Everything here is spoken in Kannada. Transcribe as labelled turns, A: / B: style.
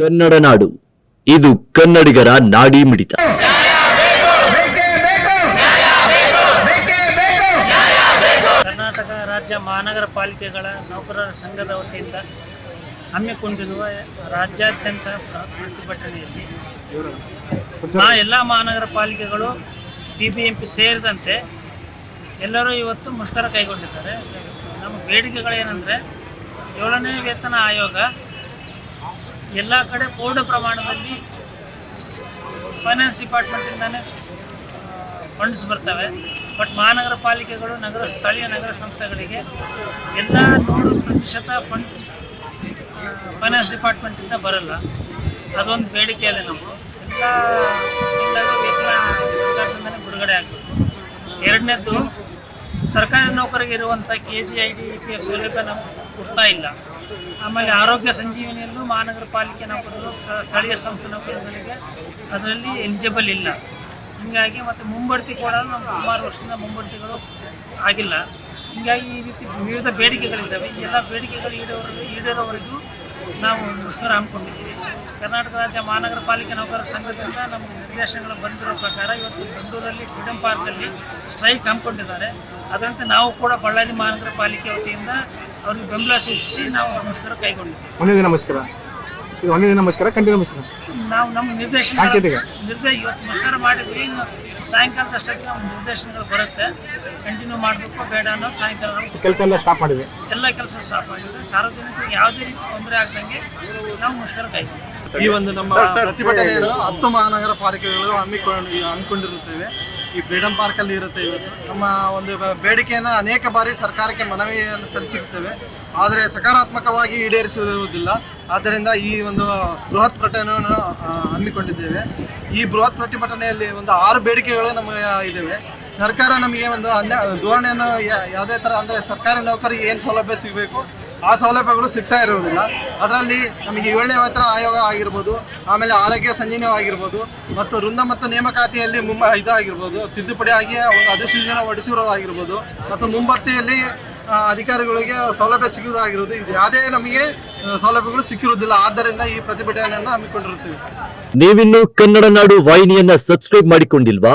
A: ಕನ್ನಡ ನಾಡು. ಇದು ಕನ್ನಡಿಗರ ನಾಡಿ ಮಿಡಿತ.
B: ಕರ್ನಾಟಕ ರಾಜ್ಯ ಮಹಾನಗರ ಪಾಲಿಕೆಗಳ ನೌಕರರ ಸಂಘದ ವತಿಯಿಂದ ಹಮ್ಮಿಕೊಂಡಿರುವ ರಾಜ್ಯಾದ್ಯಂತ ಪ್ರ- ಪ್ರತಿಭಟನೆಯಲ್ಲಿ ಆ ಎಲ್ಲ ಮಹಾನಗರ ಪಾಲಿಕೆಗಳು ಬಿ ಬಿ ಎಂ ಪಿ ಸೇರಿದಂತೆ ಎಲ್ಲರೂ ಇವತ್ತು ಮುಷ್ಕರ ಕೈಗೊಂಡಿದ್ದಾರೆ. ನಮ್ಮ ಬೇಡಿಕೆಗಳೇನೆಂದರೆ ಏಳನೇ ವೇತನ ಆಯೋಗ ಎಲ್ಲ ಕಡೆ ಪೂರ್ಣ ಪ್ರಮಾಣದಲ್ಲಿ ಫೈನಾನ್ಸ್ ಡಿಪಾರ್ಟ್ಮೆಂಟಿಂದಾನೇ ಫಂಡ್ಸ್ ಬರ್ತವೆ. ಬಟ್ ಮಹಾನಗರ ಪಾಲಿಕೆಗಳು ನಗರ, ಸ್ಥಳೀಯ ನಗರ ಸಂಸ್ಥೆಗಳಿಗೆ ಎಲ್ಲ ನೂರು ಪ್ರತಿಶತ ಫಂಡ್ ಫೈನಾನ್ಸ್ ಡಿಪಾರ್ಟ್ಮೆಂಟಿಂದ ಬರಲ್ಲ. ಅದೊಂದು ಬೇಡಿಕೆ ಇದೆ ನಮ್ಮದು ಎಲ್ಲ ಸರ್ಕಾರದಿಂದಲೇ ಬಿಡುಗಡೆ ಆಗಬೇಕು. ಎರಡನೇದ್ದು, ಸರ್ಕಾರಿ ನೌಕರಿಗೆ ಇರುವಂಥ K G I D P F ಸೌಲಭ್ಯ ನಮಗೆ ಕೊಡ್ತಾ ಇಲ್ಲ. ಆಮೇಲೆ ಆರೋಗ್ಯ ಸಂಜೀವನಿಯಲ್ಲೂ ಮಹಾನಗರ ಪಾಲಿಕೆ ನೌಕರರು ಸ್ಥಳೀಯ ಸಂಸ್ಥೆ ನೌಕರರುಗಳಿಗೆ ಅದರಲ್ಲಿ ಎಲಿಜಿಬಲ್ ಇಲ್ಲ. ಹೀಗಾಗಿ ಮತ್ತು ಮುಂಬಡ್ತಿ ಕೂಡ ನಮ್ಮ ಸುಮಾರು ವರ್ಷದಿಂದ ಮುಂಬಡ್ತಿಗಳು ಆಗಿಲ್ಲ. ಹೀಗಾಗಿ ಈ ರೀತಿ ವಿವಿಧ ಬೇಡಿಕೆಗಳಿದ್ದಾವೆ. ಈ ಎಲ್ಲ ಬೇಡಿಕೆಗಳು ಈಡೇರೋವರೆಗೂ ಈಡೇರೋವರೆಗೂ ನಾವು ಮುಷ್ಕರ ಹಮ್ಮಿಕೊಂಡಿದ್ದೀವಿ. ಕರ್ನಾಟಕ ರಾಜ್ಯ ಮಹಾನಗರ ಪಾಲಿಕೆ ನೌಕರರ ಸಂಘದಿಂದ ನಮ್ಮ ನಿರ್ದೇಶನಗಳು ಬಂದಿರೋ ಪ್ರಕಾರ ಇವತ್ತು ಬೆಂಗಳೂರಲ್ಲಿ ಫ್ರೀಡಮ್ ಪಾರ್ಕಲ್ಲಿ ಸ್ಟ್ರೈಕ್ ಹಮ್ಮಿಕೊಂಡಿದ್ದಾರೆ. ಅದರಂತೆ ನಾವು ಕೂಡ ಬಳ್ಳಾರಿ ಮಹಾನಗರ ಪಾಲಿಕೆ ವತಿಯಿಂದ ಅವ್ರಿಗೆ ಬೆಂಬಲ ಸೂಚಿಸಿ ನಾವು ನಮಸ್ಕಾರ ಕೈಗೊಂಡಿದ್ದೇವೆ.
C: ಒಂದೇ ದಿನ ನಮಸ್ಕಾರ. ಇದು ಒಂದೇ ದಿನ ನಮಸ್ಕಾರ ಕಂಟಿನ್ಯೂ ನಮಸ್ಕಾರ.
B: ನಾವು ನಮ್ಮ ನಿರ್ದೇಶನ
C: ಸಾಂಕೇತಿಕ.
B: ನಿರ್ದೇ ಇವತ್ತು ಮುಷ್ಕರ ಮಾಡಿದ್ವಿ. ಇನ್ನು ಸಾಯಂಕಾಲದಷ್ಟೊತ್ತಿಗೆ ನಮ್ಮ ನಿರ್ದೇಶನಗಳು ಬರುತ್ತೆ. ಕಂಟಿನ್ಯೂ ಮಾಡಬೇಕು ಬೇಡ ಅನ್ನೋ ಸಾಯಂಕಾಲ ನಾವು
C: ಕೆಲಸ ಎಲ್ಲ ಸ್ಟಾಪ್ ಮಾಡಿದ್ವಿ.
B: ಎಲ್ಲ ಕೆಲಸ ಸ್ಟಾಪ್ ಮಾಡಿದ್ರೆ ಸಾರ್ವಜನಿಕರಿಗೆ ಯಾವುದೇ ರೀತಿ ತೊಂದರೆ ಆಗ್ದಂಗೆ ನಾವು ಮುಷ್ಕರ ಕೈಗೊಂಡಿದ್ದೇವೆ.
D: ಈ ಒಂದು ನಮ್ಮ ಪ್ರತಿಭಟನೆಯನ್ನು ಹತ್ತು ಮಹಾನಗರ ಪಾಲಿಕೆಗಳು ಹಮ್ಮಿಕೊಂಡು ಹಮ್ಮಿಕೊಂಡಿರುತ್ತೇವೆ. ಈ ಫ್ರೀಡಮ್ ಪಾರ್ಕಲ್ಲಿ ಇರುತ್ತೆ ಇವತ್ತು. ನಮ್ಮ ಒಂದು ಬೇಡಿಕೆಯನ್ನು ಅನೇಕ ಬಾರಿ ಸರ್ಕಾರಕ್ಕೆ ಮನವಿಯನ್ನು ಸಲ್ಲಿಸಿರ್ತೇವೆ. ಆದರೆ ಸಕಾರಾತ್ಮಕವಾಗಿ ಈಡೇರಿಸಿರುವುದಿಲ್ಲ ಆದ್ದರಿಂದ ಈ ಒಂದು ಬೃಹತ್ ಪ್ರತಿಭಟನೆಯನ್ನು ಹಮ್ಮಿಕೊಂಡಿದ್ದೇವೆ. ಈ ಬೃಹತ್ ಪ್ರತಿಭಟನೆಯಲ್ಲಿ ಒಂದು ಆರು ಬೇಡಿಕೆಗಳು ನಮಗೆ ಇದ್ದಾವೆ ಸರ್ಕಾರ ನಮಗೆ ಒಂದು ಅನ್ಯ ಧೋರಣೆಯನ್ನು ಯಾವುದೇ ಥರ ಅಂದರೆ ಸರ್ಕಾರಿ ನೌಕರಿಗೆ ಏನು ಸೌಲಭ್ಯ ಸಿಗಬೇಕು, ಆ ಸೌಲಭ್ಯಗಳು ಸಿಗ್ತಾ ಇರೋದಿಲ್ಲ ಅದರಲ್ಲಿ ನಮಗೆ ಏಳನೇ ವೇತನ ಆಯೋಗ ಆಗಿರ್ಬೋದು, ಆಮೇಲೆ ಆರೋಗ್ಯ ಸಂಜೀನ ಆಗಿರ್ಬೋದು, ಮತ್ತು ವೃಂದ ಮತ್ತು ನೇಮಕಾತಿಯಲ್ಲಿ ಮುಂಬ ಇದಾಗಿರ್ಬೋದು, ತಿದ್ದುಪಡಿ ಆಗಿ ಒಂದು ಅಧಿಸೂಚನೆ ಹೊಡಿಸಿರೋದಾಗಿರ್ಬೋದು ಮತ್ತು ಮುಂಬರ್ತಿಯಲ್ಲಿ ಅಧಿಕಾರಿಗಳಿಗೆ ಸೌಲಭ್ಯ ಸಿಗುವುದಾಗಿರೋದು ಇದು. ಯಾವುದೇ ನಮಗೆ ಸೌಲಭ್ಯಗಳು ಸಿಕ್ಕಿರುವುದಿಲ್ಲ. ಆದ್ದರಿಂದ ಈ ಪ್ರತಿಭಟನೆಯನ್ನು ಹಮ್ಮಿಕೊಂಡಿರುತ್ತೇವೆ.
A: ನೀವಿನ್ನು ಕನ್ನಡ ನಾಡು ವಾಹಿನಿಯನ್ನು ಸಬ್ಸ್ಕ್ರೈಬ್ ಮಾಡಿಕೊಂಡಿಲ್ವಾ?